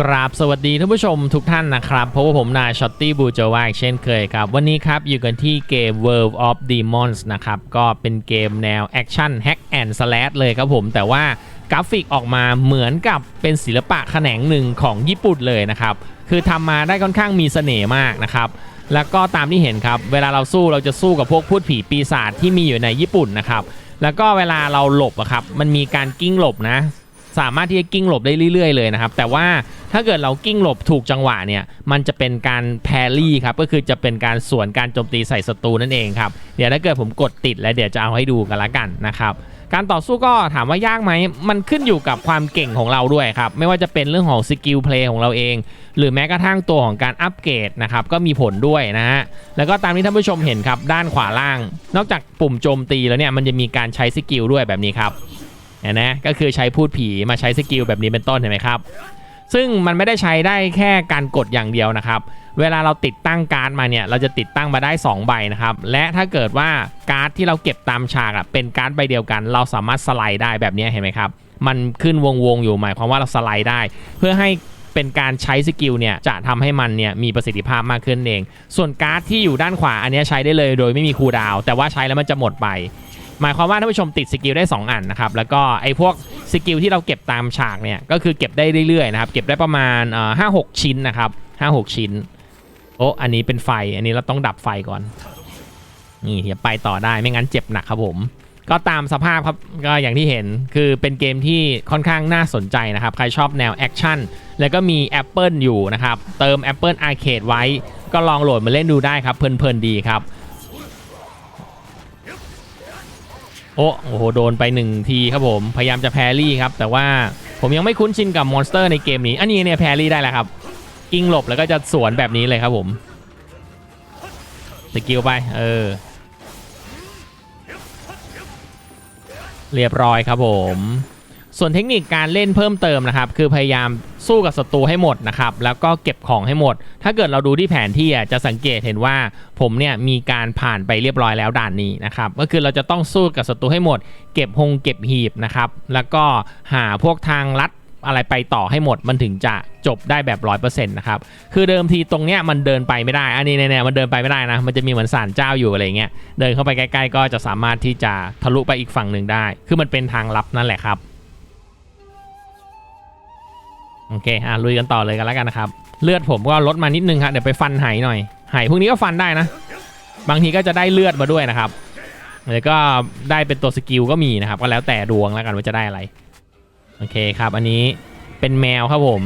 กราบสวัสดีท่านผู้ชมทุกท่านนะครับเพราะว่าผมนายช็อตตี้บูจวาเช่นเคยครับ วันนี้ครับอยู่กันที่เกม World of Demons นะครับ ก็เป็นเกมแนวแอคชั่นแฮกแอนด์สแลชเลยครับผมแต่ว่ากราฟิกออกมาเหมือนกับเป็นศิลปะแขนงหนึ่งของญี่ปุ่นเลยนะครับ คือทำมาได้ค่อนข้างมีเสน่ห์มากนะครับ แล้วก็ตามที่เห็นครับ เวลาเราสู้เราจะสู้กับพวกพูดผีปีศาจที่มีอยู่ในญี่ปุ่นนะครับแล้วก็เวลาเราหลบอะครับมันมีการกิ้งหลบนะ สามารถที่จะกิ้งหลบได้เรื่อยๆเลยนะครับ แต่ว่าถ้าเกิดเรากิ้งหลบถูกจังหวะเนี่ยมันจะเป็นการแพรรี่ครับก็คือจะเป็นการสวนการโจมตีใส่ศัตรูนั่นเองครับเดี๋ยวถ้าเกิดผมกดติดแล้วเดี๋ยวจะเอาให้ดูกันละกันนะครับการต่อสู้ก็ถามว่ายากไหม มันขึ้นอยู่กับความเก่งของเราด้วยครับ ไม่ว่าจะเป็นเรื่องของสกิลเพลย์ของเราเอง หรือแม้กระทั่งตัวของการอัปเกรดนะครับ ก็มีผลด้วยนะฮะ แล้วก็ตามที่ท่านผู้ชมเห็นครับ ด้านขวาล่าง นอกจากปุ่มโจมตีแล้วเนี่ย มันจะมีการใช้สกิลด้วยแบบนี้ครับ นไหมก็คือใช้พูดผีมาใช้สกิลแบบนี้เป็นต้นเห็นไหมครับ ซึ่งมันไม่ได้ใช้ได้แค่การกดอย่างเดียวนะครับ เวลาเราติดตั้งการ์ดมาเนี่ยเราจะติดตั้งมาได้ 2 ใบนะครับ และถ้าเกิดว่าการ์ดที่เราเก็บตามฉากอะเป็นการ์ดใบเดียวกัน เราสามารถสไลด์ได้แบบนี้เห็นไหมครับ มันขึ้นวงๆอยู่หมายความว่าเราสไลด์ได้ เพื่อให้เป็นการใช้สกิลเนี่ยจะทำให้มันเนี่ยมีประสิทธิภาพมากขึ้นเอง ส่วนการ์ดที่อยู่ด้านขวาอันนี้ใช้ได้เลยโดยไม่มีคูลดาวแต่ว่าใช้แล้วมันจะหมดไป หมายความว่าท่านผู้ชมติดสกิลได้ 2 อันนะครับ แล้วก็ไอ้พวกสกิลที่เราเก็บตามฉากเนี่ย ก็คือเก็บได้เรื่อยๆนะครับ เก็บได้ประมาณห้าหกชิ้นนะครับห้าหกชิ้น โอ้อันนี้เป็นไฟ อันนี้เราต้องดับไฟก่อน นี่อย่าไปต่อได้ ไม่งั้นเจ็บหนักครับผม ก็ตามสภาพครับ ก็อย่างที่เห็น คือเป็นเกมที่ค่อนข้างน่าสนใจนะครับ ใครชอบแนวแอคชั่น แล้วก็มี Apple อยู่นะครับ เติม Apple Arcade ไว้ ก็ลองโหลดมาเล่นดูได้ครับ เพลินๆดีครับ โอ้โหโดนไปหนึ่งทีครับผมพยายามจะแพรรี่ครับแต่ว่าผมยังไม่คุ้นชินกับมอนสเตอร์ในเกมนี้อันนี้เนี่ยแพรรี่ได้แล้วครับกิ้งหลบแล้วก็จะสวนแบบนี้เลยครับผมสกิลไปเออเรียบร้อยครับผม ส่วนเทคนิคการเล่นเพิ่มเติมนะครับ คือพยายามสู้กับศัตรูให้หมดนะครับ แล้วก็เก็บของให้หมด ถ้าเกิดเราดูที่แผนที่จะสังเกตเห็นว่าผมเนี่ยมีการผ่านไปเรียบร้อยแล้วด่านนี้นะครับ ก็คือเราจะต้องสู้กับศัตรูให้หมด เก็บหงเก็บหีบนะครับ แล้วก็หาพวกทางลัดอะไรไปต่อให้หมดมันถึงจะจบได้แบบร้อยเปอร์เซ็นต์นะครับ คือเดิมทีตรงเนี้ยมันเดินไปไม่ได้ อันนี้เนี่ยมันเดินไปไม่ได้นะ มันจะมีเหมือนศาลเจ้าอยู่อะไรเงี้ย เดินเข้าไปใกล้ๆก็จะสามารถที่จะทะลุไปอีกฝั่งหนึ่งได้ คือมันเป็นทางลับนั่นแหละครับ โอเคอะลุยกันต่อเลยกันแล้วกันนะครับ เลือดผมก็ลดมานิดนึงครับเดี๋ยวไปฟันไหหน่อยไหพวกนี้ก็ฟันได้นะ บางทีก็จะได้เลือดมาด้วยนะครับแล้วก็ได้เป็นตัวสกิลก็มีนะครับ ก็แล้วแต่ดวงแล้วกันว่าจะได้อะไรโอเคครับ อันนี้เป็นแมวครับผม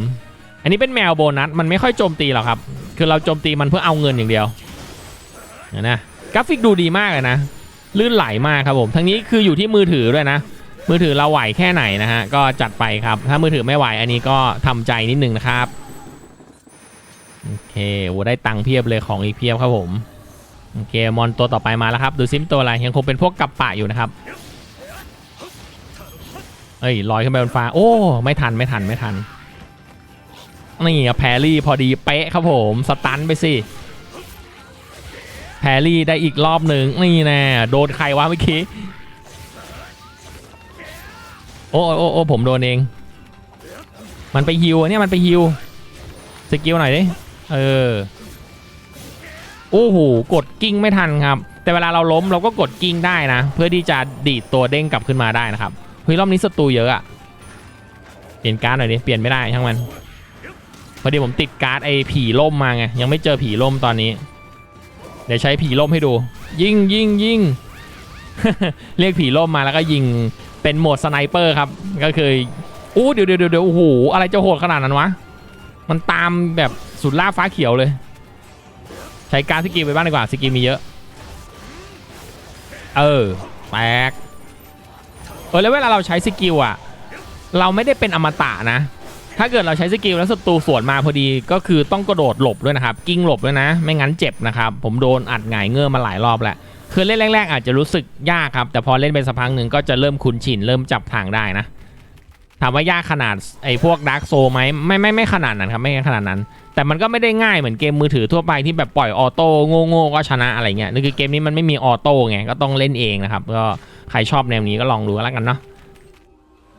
อันนี้เป็นแมวโบนัสมันไม่ค่อยโจมตีหรอกครับ คือเราโจมตีมันเพื่อเอาเงินอย่างเดียวนนะกราฟิกดูดีมากเลยนะลื่นไหลมากครับผมทั้งนี้คืออยู่ที่มือถือด้วยนะ มือถือเราไหวแค่ไหนนะฮะก็จัดไปครับ ถ้ามือถือไม่ไหวอันนี้ก็ทำใจนิดนึงนะครับโอเคโอ้ได้ตังค์เพียบเลยของอีกเพียบครับผมโอเคมอนตัวต่อไปมาแล้วครับ ดูซิมตัวอะไรยังคงเป็นพวกกับปะอยู่นะครับเอ้ยลอยขึ้นไปบนฟ้าโอ้ไม่ทันไม่ทันไม่ทันนี่อะแพรรี่พอดีเป๊ะครับผมสตันไปสิแพรรี่ได้อีกรอบหนึ่งนี่แน่โดนใครวะเมื่อกี้ โอ้โอ้โอ้ผมโดนเอง มันไปฮิวอะเนี่ยมันไปฮิวสกิลหน่อยดิ เออ โอ้โห กดกิ้งไม่ทันครับ แต่เวลาเราล้มเราก็กดกิ้งได้นะ เพื่อที่จะดีดตัวเด้งกลับขึ้นมาได้นะครับเฮ้ยรอบนี้ศัตรูเยอะอะเปลี่ยนการ์ดหน่อยดิ เปลี่ยนไม่ได้ช่างมัน พอดีผมติดการ์ดไอ้ผีล่มมาไง ยังไม่เจอผีล่มตอนนี้ เดี๋ยวใช้ผีล่มให้ดู ยิงยิงยิง เรียกผีล่มมาแล้วก็ยิง เป็นโหมดสไนเปอร์ครับ ก็คืออู้เดี๋ยวเดี๋ยวเดี๋ยวโอ้โหอะไรจะโหดขนาดนั้นวะ มันตามแบบสุดล่าฟ้าเขียวเลย ใช้การสกิลไปบ้างดีกว่าสกิลมีเยอะ เออแตกเออแล้วเวลาเราใช้สกิลอะเราไม่ได้เป็นอมตะนะ ถ้าเกิดเราใช้สกิลแล้วศัตรูสวนมาพอดีก็คือต้องกระโดดหลบด้วยนะครับ กิ้งหลบด้วยนะ ไม่งั้นเจ็บนะครับ ผมโดนอัดหงายเงื่อมาหลายรอบแล้ว คือเล่นแรกๆอาจจะรู้สึกยากครับ แต่พอเล่นไปสักพักหนึ่งก็จะเริ่มคุ้นชินเริ่มจับทางได้นะถามว่ายากขนาดไอ้พวกดาร์กโซไหมไม่ไม่ไม่ขนาดนั้นครับไม่ขนาดนั้น แต่มันก็ไม่ได้ง่ายเหมือนเกมมือถือทั่วไปที่แบบปล่อยออโต้โง่ๆก็ชนะอะไรเงี้ยนี่คือเกมนี้มันไม่มีออโต้ไงก็ต้องเล่นเองนะครับก็ใครชอบแนวนี้ก็ลองดูแล้วกันเนาะ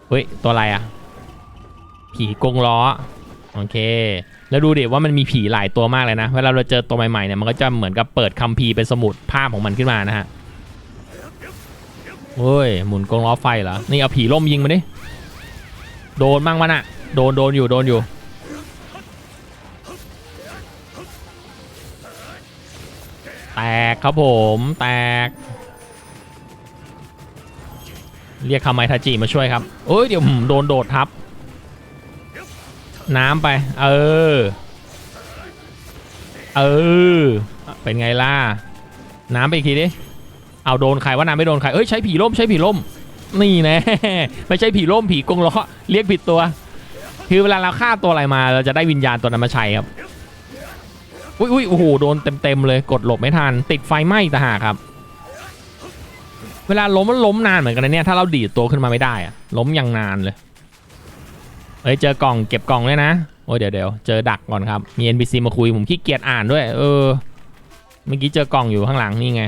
เฮ้ยตัวอะไรอะผีกงล้อ โอเค แล้วดูดิว่ามันมีผีหลายตัวมากเลยนะ เวลาเราเจอตัวใหม่ๆเนี่ยมันก็จะเหมือนกับเปิดคัมภีร์เป็นสมุดภาพของมันขึ้นมานะฮะเฮ้ยหมุนกรงล้อไฟเหรอ นี่เอาผีล่มยิงมาดิ โดนมั่งวะน่ะโดนโดนอยู่โดนอยู่ แตกครับผมแตก เรียกคาไมทาจิมาช่วยครับ เอ้ยเดี๋ยวโดนโดดทับ น้ำไป เออ เออ เป็นไงล่ะ น้ำไปอีกทีดิ เอาโดนใครว่าน้ำไม่โดนใคร เอ้ยใช้ผีร่มใช้ผีร่ม นี่แน่ไม่ใช่ผีร่มผีกงล้อเรียกผิดตัว คือเวลาเราฆ่าตัวอะไรมา เราจะได้วิญญาณตัวนั้นมาใช้ครับ อุ้ยอุ้ยโอ้โหโดนเต็มๆเลย กดหลบไม่ทัน ติดไฟไหม้อีกต่างหากครับ เวลาล้มมันล้มนานเหมือนกันนะเนี่ย ถ้าเราดีดตัวขึ้นมาไม่ได้อะล้มอย่างนานเลย เอ้ยเจอกล่องเก็บกล่องเลยนะ โอ้ยเดี๋ยวเดี๋ยวเจอดักก่อนครับ มี NPC มาคุยผมขี้เกียจอ่านด้วย เออ เมื่อกี้เจอกล่องอยู่ข้างหลังนี่ไง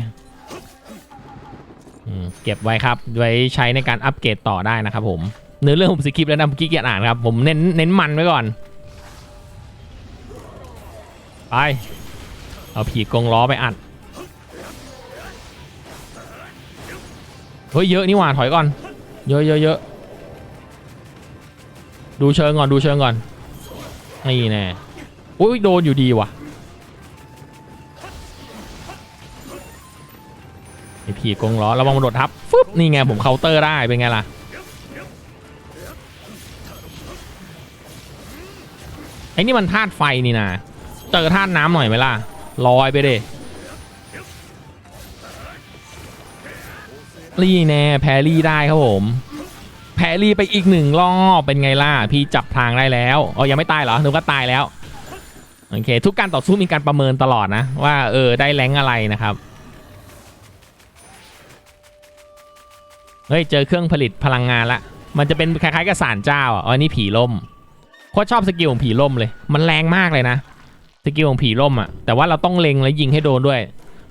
เก็บไว้ครับ ไว้ใช้ในการอัปเกรดต่อได้นะครับผม เนื้อเรื่องผมสคริปต์แล้วนะผมขี้เกียจอ่านครับ ผมเน้นเน้นมันไว้ก่อน ไป เอาผีกงล้อไปอัด เฮ้ยเยอะนี่หว่าถอยก่อน เยอะเยอะเยอะ ดูเชิงก่อน ดูเชิงก่อน นี่แน่อุ้ยโดนอยู่ดีว่ะไอผีกงล้อระวังมันโดดทับฟึบนี่ไงผมเคาน์เตอร์ได้ เป็นไงล่ะ ไอ้นี่มันธาตุไฟนี่นะเจอธาตุน้ำหน่อยไหมล่ะลอยไปเด้นี่แน่แพรรี่ได้ครับผม แพรรี่ไปอีกหนึ่งรอบเป็นไงล่ะ พี่จับทางได้แล้วอ๋อยังไม่ตายเหรอหนึกว่าตายแล้วโอเค ทุกการต่อสู้มีการประเมินตลอดนะ ว่าเออได้แรงอะไรนะครับเฮ้ยเจอเครื่องผลิตพลังงานละมันจะเป็นคล้ายๆกับสารเจ้าอ๋อนี่ผีล่มโคตรชอบสกิลของผีล่มเลย มันแรงมากเลยนะสกิลของผีล่มอะแต่ว่าเราต้องเล็งและยิงให้โดนด้วย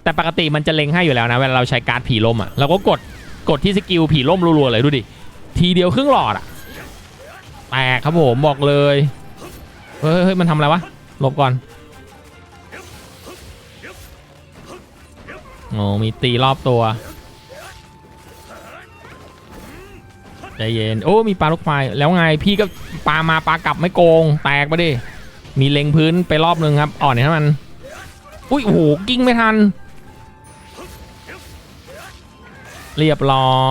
แต่ปกติมันจะเล็งให้อยู่แล้วนะเวลาเราใช้การ์ดผีล่มอะเราก็กดกดที่สกิลผีล่มรัวๆเลยดูดิ ทีเดียวครึ่งหลอดอะแตกครับผมบอกเลย เฮ้ยเฮ้ยมันทำอะไรวะหลบก่อนโอ้มีตีรอบตัวใจเย็น โอ้ มีปลาลูกไฟแล้วไงพี่ก็ปลามาปลากลับไม่โกง แตกไปดิ มีเล็งพื้นไปรอบนึงครับ อ่อนให้มัน อุ้ยโอ้โหกิ้งไม่ทัน เรียบร้อ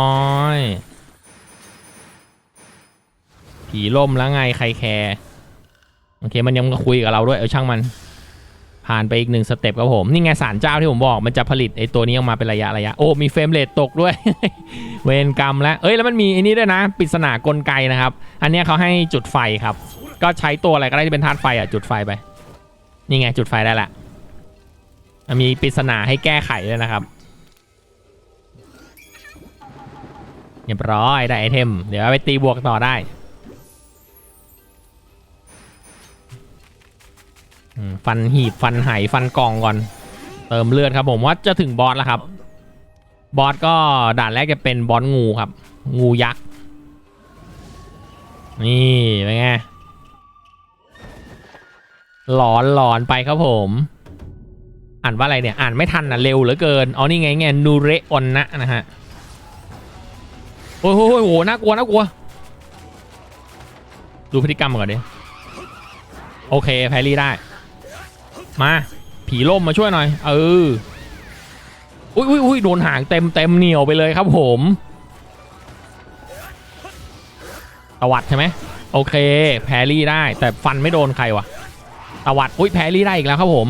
ย ผีล่มแล้วไงใครแคร์โอเคมันยังมาคุยกับเราด้วยเออช่างมันผ่านไปอีกหนึ่งสเต็ปครับผม นี่ไงสารเจ้าที่ผมบอกมันจะผลิตไอตัวนี้ออกมาเป็นระยะระยะโอ้มีเฟรมเรทตกด้วย เวรกรรมแล้วเอ้ยแล้วมันมีไอ้นี้ด้วยนะปริศนากลไกนะครับ อันนี้เขาให้จุดไฟครับ ก็ใช้ตัวอะไรก็ได้ที่เป็นธาตุไฟอะจุดไฟไป นี่ไงจุดไฟได้ละมีปริศนาให้แก้ไขด้วยนะครับเรียบร้อยได้ไอเทม เดี๋ยวไปตีบวกต่อได้ ฟันหีบฟันไหฟันกองก่อน เติมเลือดครับผมว่าจะถึงบอสแล้วครับ บอสก็ด่านแรกจะเป็นบอสงูครับ งูยักษ์ นี่เป็นไงหลอนหลอนไปครับผม อ่านว่าอะไรเนี่ย อ่านไม่ทันนะเร็วเหลือเกินอ๋อนี่ไงไงนูเรออนนะนะฮะโอ้โหโอ้โหน่ากลัวน่ากลัว ดูพฤติกรรมก่อนดิโอเคแพรรี่ได้ มา ผีล่มมาช่วยหน่อย เออ อุ้ยอุ้ยอุ้ยโดนหางเต็มเต็มเหนียวไปเลยครับผมตวัดใช่ไหมโอเค แพรี่ได้ แต่ฟันไม่โดนใครวะตวัดอุ้ยแพรี่ได้อีกแล้วครับผม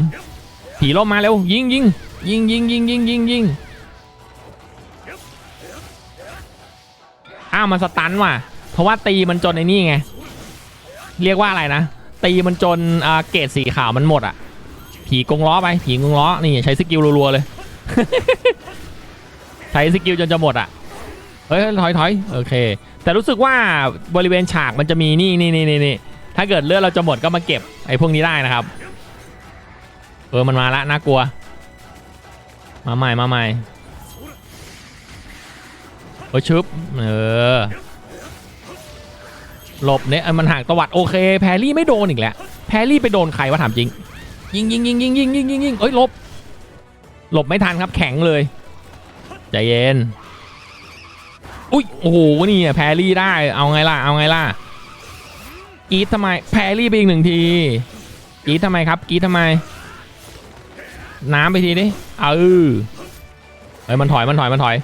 ผีล่มมาเร็ว ยิงยิงยิงยิงยิงยิงยิงยิงอ้าวมันสตันว่ะ เพราะว่าตีมันจนไอ้นี่ไง เรียกว่าอะไรนะ ตีมันจนเกรดสีขาวมันหมดอะ ผีกงล้อไปผีกงล้อนี่ใช้สกิลรัวๆเลย ใช้สกิลจนจะหมดอะเฮ้ยถอยถอยโอเค แต่รู้สึกว่าบริเวณฉากมันจะมีนี่นี่นี่นี่ถ้าเกิดเลือดเราจะหมดก็มาเก็บไอ้พวกนี้ได้นะครับ เออมันมาละน่ากลัว มาใหม่มาใหม่โอ้ยชุบเออหลบเนี่ยเอ้ยมันห่างตวัดโอเค แพรรี่ไม่โดนอีกแล้วแพรรี่ไปโดนใครวะถามจริง ยิงยิงยิงยิงยิงยิงยิงยิงเอ้ยหลบหลบไม่ทันครับแข็งเลยใจเย็นอุ้ยโอ้โหนี่อะแพรรี่ได้เอาไงล่ะเอาไงล่ะกีดทำไมแพรรี่ไปอีกหนึ่งทีกีดทำไมครับกีดทำไม น้ำไปทีดิเออเอ้ยมันถอยมันถอยมันถอย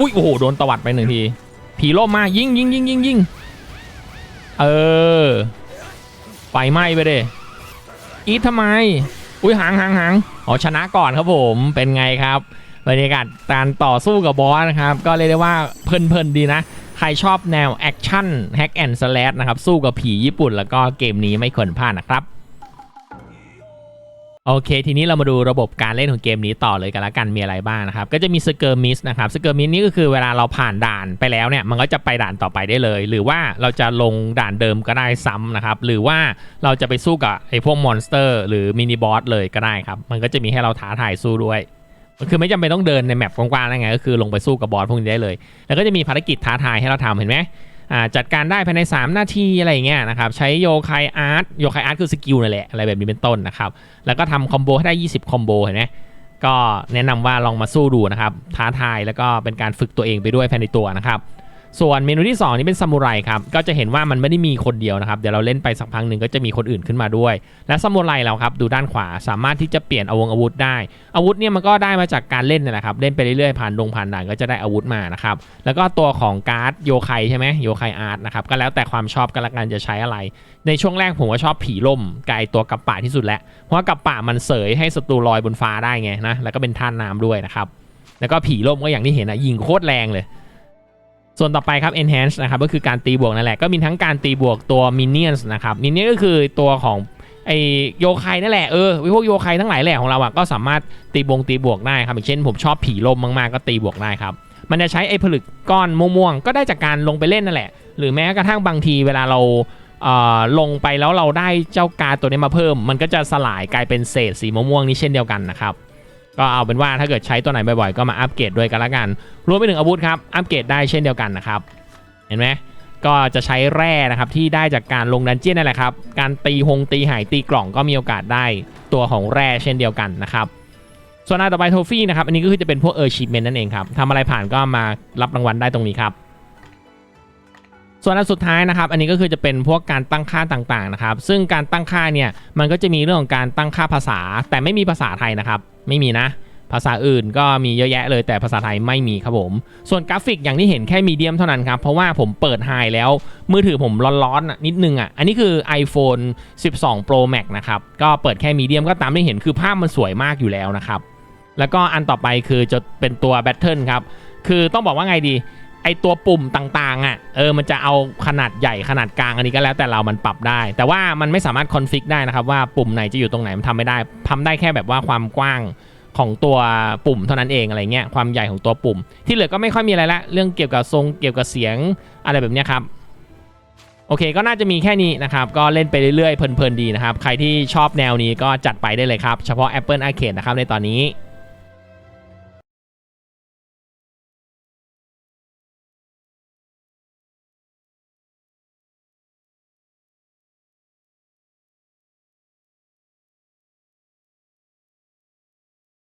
อุ้ยโอ้โหโดนตวัดไปหนึ่งที ผีล่มมายิงยิงยิงยิงยิงเออไฟไหม้ไปเด้ อีททำไม อุ้ยหางหางหางอ๋อชนะก่อนครับผมเป็นไงครับบรรยากาศการต่อสู้กับบอสนะครับ ก็เรียกได้ว่าเพลินๆดีนะ ใครชอบแนวแอคชั่นแฮกแอนด์สแลชนะครับ สู้กับผีญี่ปุ่นแล้วก็เกมนี้ไม่ควรพลาดนะครับ โอเค ทีนี้เรามาดูระบบการเล่นของเกมนี้ต่อเลยกันละกันมีอะไรบ้างนะครับ ก็จะมีสเกอร์มิสนะครับสเกอร์มิสนี่ก็คือเวลาเราผ่านด่านไปแล้วเนี่ย มันก็จะไปด่านต่อไปได้เลย หรือว่าเราจะลงด่านเดิมก็ได้ซ้ำนะครับ หรือว่าเราจะไปสู้กับไอ้พวกมอนสเตอร์หรือมินิบอสเลยก็ได้ครับ มันก็จะมีให้เราท้าทายสู้ด้วยคือไม่จำเป็นต้องเดินในแมปกว้างๆอะไรไงก็คือลงไปสู้กับบอสพวกนี้ได้เลย แล้วก็จะมีภารกิจท้าทายให้เราทำเห็นไหม จัดการได้ภายใน 3 นาทีอะไรอย่างเงี้ยนะครับ ใช้โยคายอาร์ตโยคายอาร์ตคือสกิลนั่นแหละอะไรแบบนี้เป็นต้นนะครับ แล้วก็ทำคอมโบให้ได้ 20 คอมโบเห็นไหมก็แนะนำว่าลองมาสู้ดูนะครับ ท้าทายแล้วก็เป็นการฝึกตัวเองไปด้วยภายในตัวนะครับ ส่วนเมนูที่ 2 นี่เป็นซามูไรครับก็จะเห็นว่ามันไม่ได้มีคนเดียวนะครับเดี๋ยวเราเล่นไปสักพักหนึ่งก็จะมีคนอื่นขึ้นมาด้วย และซามูไรเราครับดูด้านขวาสามารถที่จะเปลี่ยนอาวงอาวุธได้ อาวุธเนี่ยมันก็ได้มาจากการเล่นนี่แหละครับเล่นไปเรื่อยๆผ่านดงผ่านด่านก็จะได้อาวุธมานะครับแล้วก็ตัวของการ์ดโยไคใช่ไหมโยไคอาร์ตนะครับก็แล้วแต่ความชอบกันละกันจะใช้อะไร ในช่วงแรกผมก็ชอบผีล่มกายตัวกับป่าที่สุดแหละเพราะว่ากับป่ามันเสยให้ศัตรูลอยบนฟ้าได้ไงนะแล้วก็เป็นท่านน้ำด้วยนะครับแล้วก็ผีล่มก็อย่างที่เห็นนะยิงโคตรแรงเลย ส่วนต่อไปครับ enhance นะครับก็คือการตีบวกนั่นแหละก็มีทั้งการตีบวกตัว minions นะครับ minion ก็คือตัวของไอโยไคนั่นแหละเออพวกโยไคทั้งหลายแหล่ของเราอะก็สามารถตีบวงตีบวกได้ครับอย่างเช่น ผมชอบผีลมมากๆก็ตีบวกได้ครับมันจะใช้ไอ้ผลึกก้อนม่วงๆก็ได้จากการลงไปเล่นนั่นแหละ หรือแม้กระทั่งบางทีเวลาเราเอ่อลงไปแล้วเราได้เจ้าการตัวนี้มาเพิ่ม มันก็จะสลายกลายเป็นเศษสีม่วงๆนี้เช่นเดียวกันนะครับ ก็เอาเป็นว่าถ้าเกิดใช้ตัวไหนบ่อยๆ ก็มาอัปเกรดด้วยกันละกัน รวมไปถึงอาวุธครับ อัปเกรดได้เช่นเดียวกันนะครับ เห็นไหมก็จะใช้แร่นะครับที่ได้จากการลงดันเจี้ยนนั่นแหละครับ การตีหงตีหายตีกล่องก็มีโอกาสได้ตัวของแร่เช่นเดียวกันนะครับ ส่วนอันต่อไปโทฟี่นะครับ อันนี้ก็คือจะเป็นพวกเออร์ชิเมนนั่นเองครับทำอะไรผ่านก็มารับรางวัลได้ตรงนี้ครับ ส่วนอันสุดท้ายนะครับ อันนี้ก็คือจะเป็นพวกการตั้งค่าต่างๆนะครับ ซึ่งการตั้งค่าเนี่ยมันก็จะมีเรื่องของการตั้งค่าภาษา แต่ไม่มีภาษาไทยนะครับ ไม่มีนะ ภาษาอื่นก็มีเยอะแยะเลยแต่ภาษาไทยไม่มีครับผม ส่วนกราฟิกอย่างที่เห็นแค่มีเดียมเท่านั้นครับ เพราะว่าผมเปิดไฮแล้ว มือถือผมร้อนๆอะนิดนึงอะ อันนี้คือ iPhone 12 Pro Max นะครับ ก็เปิดแค่มีเดียมก็ตามที่เห็นคือภาพมันสวยมากอยู่แล้วนะครับ แล้วก็อันต่อไปคือจะเป็นตัวแบตเทิลครับ คือต้องบอกว่าไงดี ไอตัวปุ่มต่างๆอะเออมันจะเอาขนาดใหญ่ขนาดกลางอันนี้ก็แล้วแต่เรามันปรับได้ แต่ว่ามันไม่สามารถคอนฟิกได้นะครับว่าปุ่มไหนจะอยู่ตรงไหนมันทำไม่ได้ทำได้แค่แบบว่าความกว้างของตัวปุ่มเท่านั้นเองอะไรเงี้ยความใหญ่ของตัวปุ่ม ที่เหลือก็ไม่ค่อยมีอะไรละเรื่องเกี่ยวกับทรงเกี่ยวกับเสียงอะไรแบบเนี้ยครับโอเคก็น่าจะมีแค่นี้นะครับ ก็เล่นไปเรื่อยๆเพลินๆดีนะครับ ใครที่ชอบแนวนี้ก็จัดไปได้เลยครับ เฉพาะ Apple Arcade นะครับในตอนนี้